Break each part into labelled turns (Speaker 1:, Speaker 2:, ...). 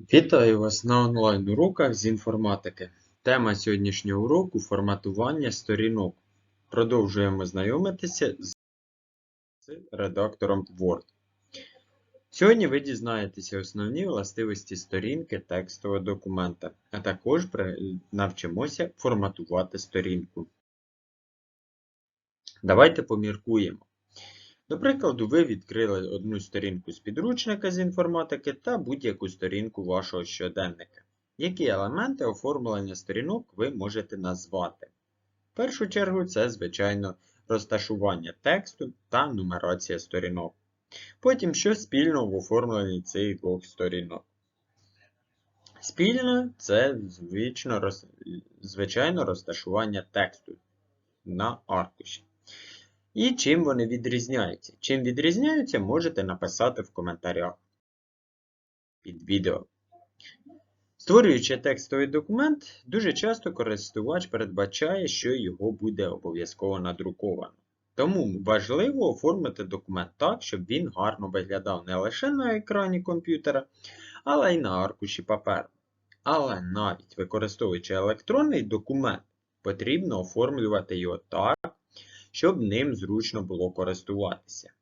Speaker 1: Вітаю вас на онлайн-уроках з інформатики. Тема сьогоднішнього уроку форматування сторінок. Продовжуємо знайомитися з редактором Word. Сьогодні ви дізнаєтеся основні властивості сторінки текстового документа, а також навчимося форматувати сторінку. Давайте поміркуємо. До прикладу, ви відкрили одну сторінку з підручника з інформатики та будь-яку сторінку вашого щоденника. Які елементи оформлення сторінок ви можете назвати? В першу чергу це, звичайно, розташування тексту та нумерація сторінок. Потім, що спільно в оформленні цих двох сторінок? Спільно це звичайно розташування тексту на аркуші. І чим вони відрізняються? Чим відрізняються, можете написати в коментарях під відео. Створюючи текстовий документ, дуже часто користувач передбачає, що його буде обов'язково надруковано. Тому важливо оформити документ так, щоб він гарно виглядав не лише на екрані комп'ютера, але й на аркуші паперу. Але навіть використовуючи електронний документ, потрібно оформлювати його так, щоб ним зручно було користуватися.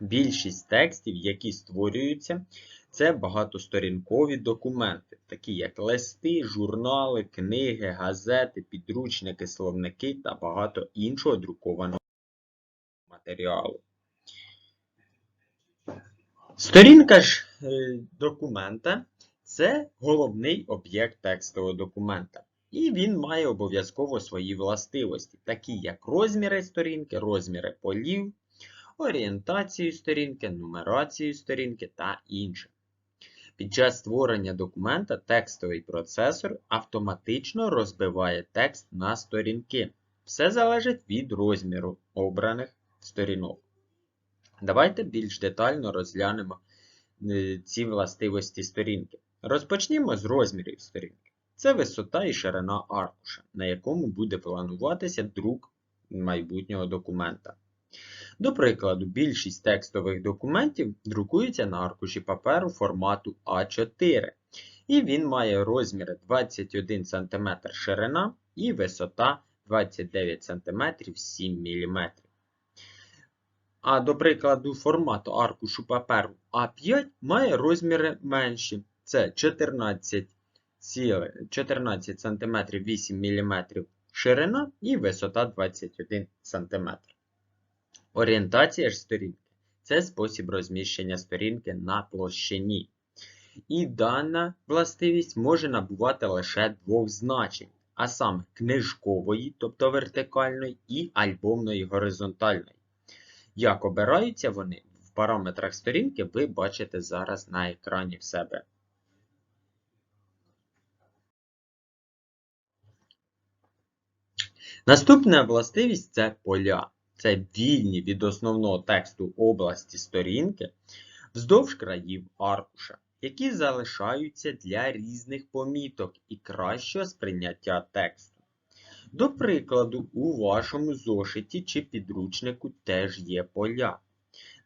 Speaker 1: Більшість текстів, які створюються, це багатосторінкові документи, такі як листи, журнали, книги, газети, підручники, словники та багато іншого друкованого матеріалу. Сторінка ж е, документа це головний об'єкт текстового документа. І він має обов'язково свої властивості, такі як розміри сторінки, розміри полів, орієнтацію сторінки, нумерацію сторінки та інше. Під час створення документа текстовий процесор автоматично розбиває текст на сторінки. Все залежить від розміру обраних сторінок. Давайте більш детально розглянемо е, ці властивості сторінки. Розпочнімо з розмірів сторінки. Це висота і ширина аркуша, на якому буде плануватися друк майбутнього документа. До прикладу, більшість текстових документів друкується на аркуші паперу формату А4, і він має розміри 21 см ширина і висота 29 см 7 мм. А до прикладу, формат аркушу паперу А5 має розміри менші. Це 14 ціле- 14 см 8 мм ширина і висота 21 см. Орієнтація ж сторінки це спосіб розміщення сторінки на площині. І дана властивість може набувати лише двох значень, а саме книжкової, тобто вертикальної, і альбомної горизонтальної. Як обираються вони в параметрах сторінки, ви бачите зараз на екрані в себе. Наступна властивість це поля. Це вільні від основного тексту області сторінки вздовж країв аркуша, які залишаються для різних поміток і кращого сприйняття тексту. До прикладу, у вашому зошиті чи підручнику теж є поля.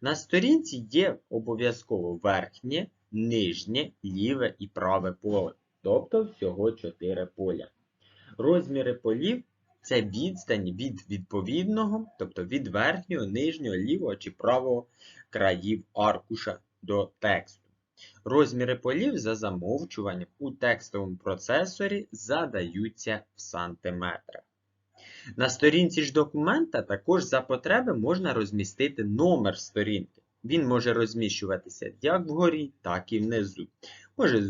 Speaker 1: На сторінці є обов'язково верхнє, нижнє, ліве і праве поле, тобто всього 4 поля. Розміри полів це відстань від відповідного, тобто від верхнього, нижнього, лівого чи правого країв аркуша до тексту. Розміри полів за замовчуванням у текстовому процесорі задаються в сантиметрах. На сторінці ж документа також за потреби можна розмістити номер сторінки. Він може розміщуватися як вгорі, так і внизу. Може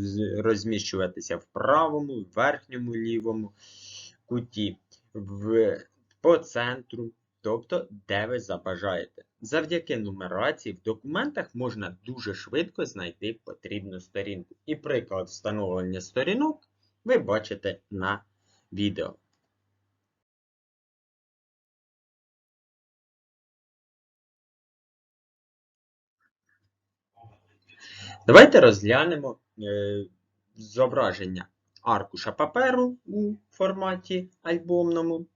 Speaker 1: розміщуватися в правому, верхньому лівому куті, в, по центру, тобто де ви забажаєте. Завдяки нумерації в документах можна дуже швидко знайти потрібну сторінку. І приклад встановлення сторінок ви бачите на відео. Давайте розглянемо е, зображення аркуша паперу у форматі альбомному.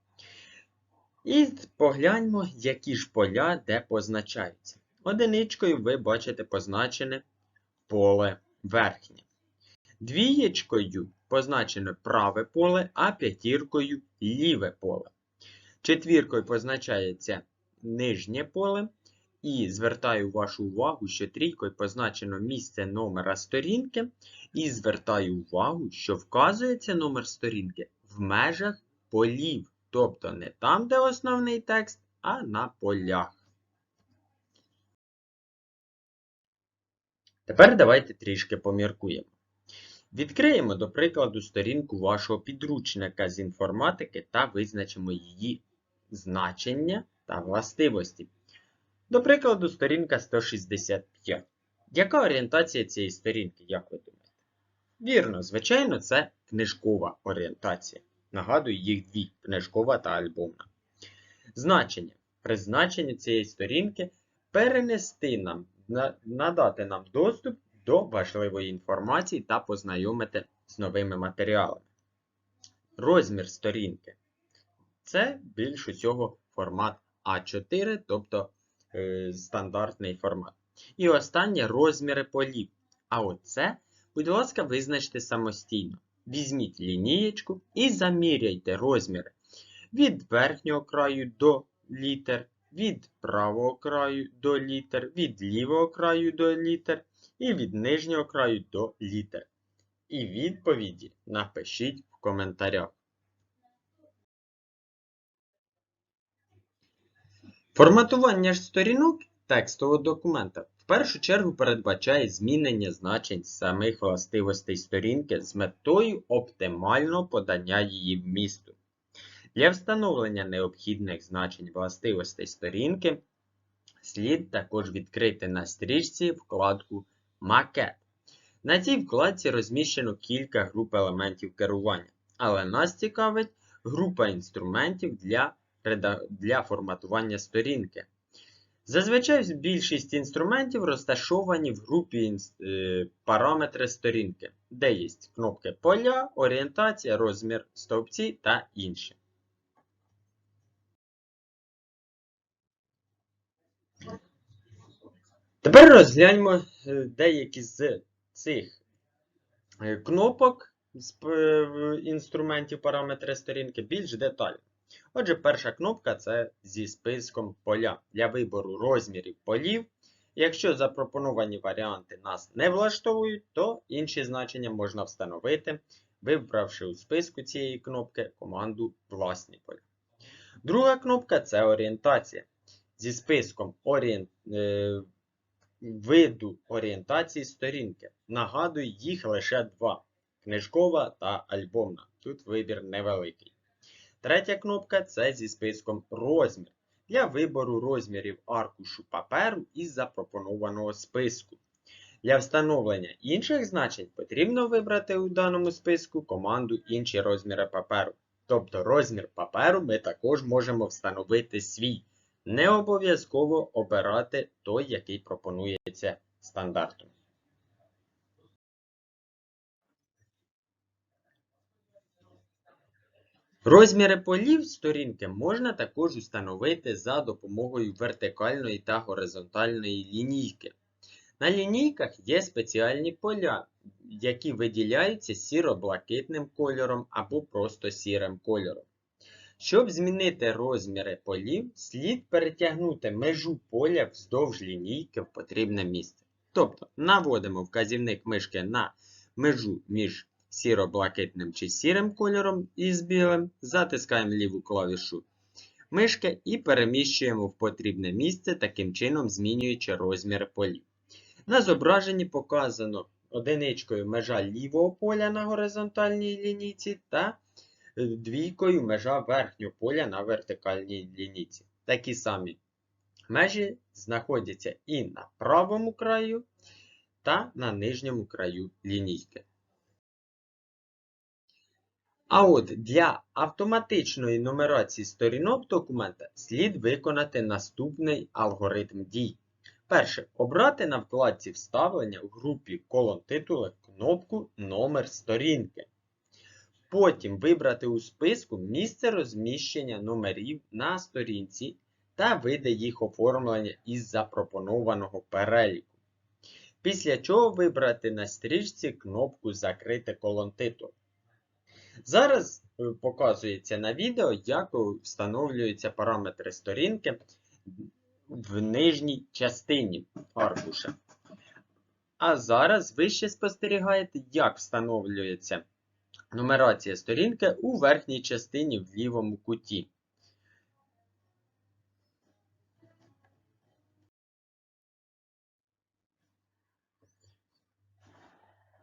Speaker 1: І погляньмо, які ж поля де позначаються. Одиничкою ви бачите позначене поле верхнє. Двієчкою позначено праве поле, а п'ятіркою ліве поле. Четвіркою позначається нижнє поле. І звертаю вашу увагу, що трійкою позначено місце номера сторінки. І звертаю увагу, що вказується номер сторінки в межах полів. Тобто не там, де основний текст, а на полях. Тепер давайте трішки поміркуємо. Відкриємо, до прикладу, сторінку вашого підручника з інформатики та визначимо її значення та властивості. До прикладу, сторінка 165. Яка орієнтація цієї сторінки, як ви думаєте? Вірно, звичайно, це книжкова орієнтація. Нагадую, їх дві книжкова та альбомна. Значення. Призначення цієї сторінки перенести нам, надати нам доступ до важливої інформації та познайомити з новими матеріалами. Розмір сторінки. Це більш усього формат А4, тобто стандартний формат. І останнє розміри полів. А оце, будь ласка, визначте самостійно. Візьміть лінієчку і заміряйте розміри від верхнього краю до літер, від правого краю до літер, від лівого краю до літер і від нижнього краю до літер. І відповіді напишіть в коментарях. Форматування ж сторінок текстового документа в першу чергу передбачає змінення значень самих властивостей сторінки з метою оптимального подання її вмісту. Для встановлення необхідних значень властивостей сторінки слід також відкрити на стрічці вкладку Макет. На цій вкладці розміщено кілька груп елементів керування, але нас цікавить група інструментів для, для форматування сторінки. Зазвичай більшість інструментів розташовані в групі е, параметри сторінки, де є кнопки поля, орієнтація, розмір стовпці та інші. Тепер розгляньмо е, деякі з цих е, кнопок з інструментів параметри сторінки більш детально. Отже, перша кнопка це зі списком поля для вибору розмірів полів. Якщо запропоновані варіанти нас не влаштовують, то інші значення можна встановити, вибравши у списку цієї кнопки команду Власні поля. Друга кнопка це орієнтація. Зі списком орієнт... Е, виду орієнтації сторінки. Нагадую, їх лише два: книжкова та альбомна. Тут вибір невеликий. Третя кнопка це зі списком розмір для вибору розмірів аркушу паперу із запропонованого списку. Для встановлення інших значень потрібно вибрати у даному списку команду інші розміри паперу. Тобто розмір паперу ми також можемо встановити свій. Не обов'язково обирати той, який пропонується стандартом. Розміри полів сторінки можна також установити за допомогою вертикальної та горизонтальної лінійки. На лінійках є спеціальні поля, які виділяються сіро-блакитним кольором або просто сірим кольором. Щоб змінити розміри полів, слід перетягнути межу поля вздовж лінійки в потрібне місце. Тобто наводимо вказівник мишки на межу між сіро-блакитним чи сірим кольором із білим, затискаємо ліву клавішу мишки і переміщуємо в потрібне місце, таким чином змінюючи розміри полів. На зображенні показано одиничкою межа лівого поля на горизонтальній лінійці та двійкою межа верхнього поля на вертикальній лінійці. Такі самі межі знаходяться і на правому краю, та на нижньому краю лінійки. А от для автоматичної нумерації сторінок документа слід виконати наступний алгоритм дій. Перше. Обрати на вкладці вставлення в групі колон титула кнопку Номер сторінки. Потім вибрати у списку місце розміщення номерів на сторінці та види їх оформлення із запропонованого переліку. після чого вибрати на стрічці кнопку Закрити колон титул. Зараз е, показується на відео, як встановлюються параметри сторінки в нижній частині аркуша. А зараз ви ще спостерігаєте, як встановлюється нумерація сторінки у верхній частині в лівому куті.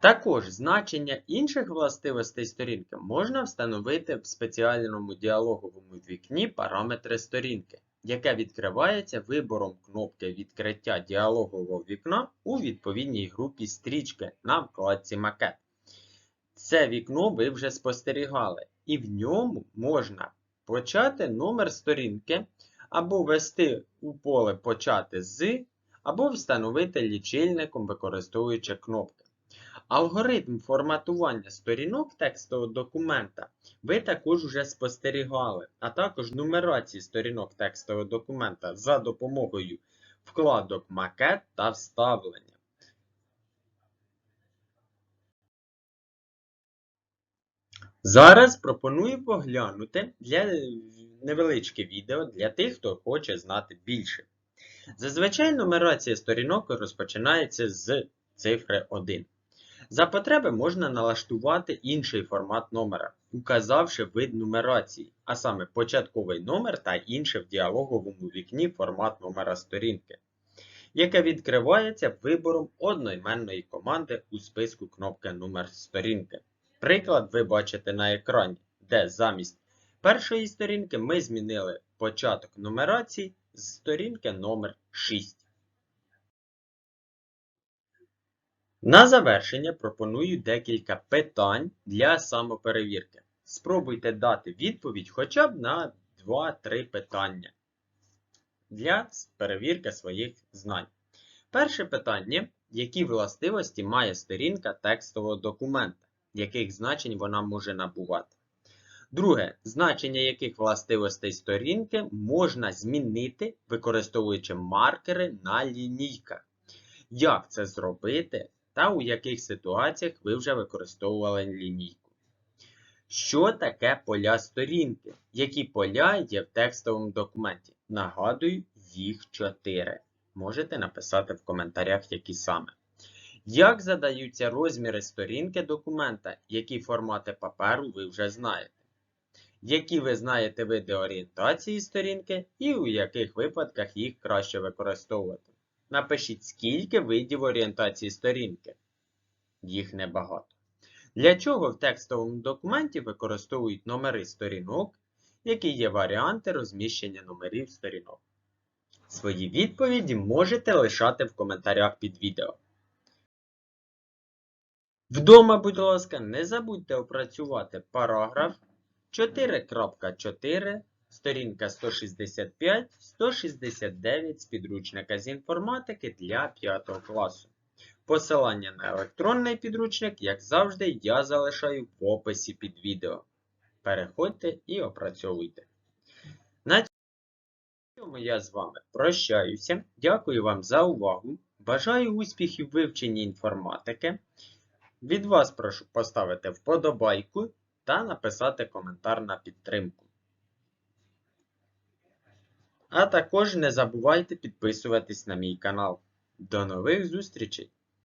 Speaker 1: Також значення інших властивостей сторінки можна встановити в спеціальному діалоговому вікні параметри сторінки, яке відкривається вибором кнопки відкриття діалогового вікна у відповідній групі стрічки на вкладці Макет. Це вікно ви вже спостерігали, і в ньому можна почати номер сторінки, або ввести у поле Почати з, або встановити лічильником, використовуючи кнопки. Алгоритм форматування сторінок текстового документа ви також вже спостерігали, а також нумерації сторінок текстового документа за допомогою вкладок Макет та вставлення. Зараз пропоную поглянути для невеличке відео для тих, хто хоче знати більше. Зазвичай нумерація сторінок розпочинається з цифри 1. За потреби можна налаштувати інший формат номера, указавши вид нумерації, а саме початковий номер та інше в діалоговому вікні формат номера сторінки, яке відкривається вибором одноіменної команди у списку кнопки Номер сторінки. Приклад ви бачите на екрані, де замість першої сторінки ми змінили початок нумерації з сторінки номер 6. На завершення пропоную декілька питань для самоперевірки. Спробуйте дати відповідь хоча б на 2-3 питання для перевірки своїх знань. Перше питання: які властивості має сторінка текстового документа, яких значень вона може набувати? Друге, значення яких властивостей сторінки можна змінити, використовуючи маркери на лінійках. Як це зробити? Та у яких ситуаціях ви вже використовували лінійку. Що таке поля сторінки? Які поля є в текстовому документі? Нагадую, їх 4. Можете написати в коментарях, які саме. Як задаються розміри сторінки документа, які формати паперу ви вже знаєте? Які ви знаєте види орієнтації сторінки і у яких випадках їх краще використовувати? Напишіть, скільки видів орієнтації сторінки. Їх небагато. Для чого в текстовому документі використовують номери сторінок, які є варіанти розміщення номерів сторінок. Свої відповіді можете лишати в коментарях під відео. Вдома, будь ласка, не забудьте опрацювати параграф 4.4 Сторінка 165-169 з підручника з інформатики для 5 класу. Посилання на електронний підручник, як завжди, я залишаю в описі під відео. Переходьте і опрацьовуйте. На цьому я з вами прощаюся. Дякую вам за увагу. Бажаю успіхів в вивченні інформатики. Від вас прошу поставити вподобайку та написати коментар на підтримку. А також не забувайте підписуватись на мій канал. До нових зустрічей!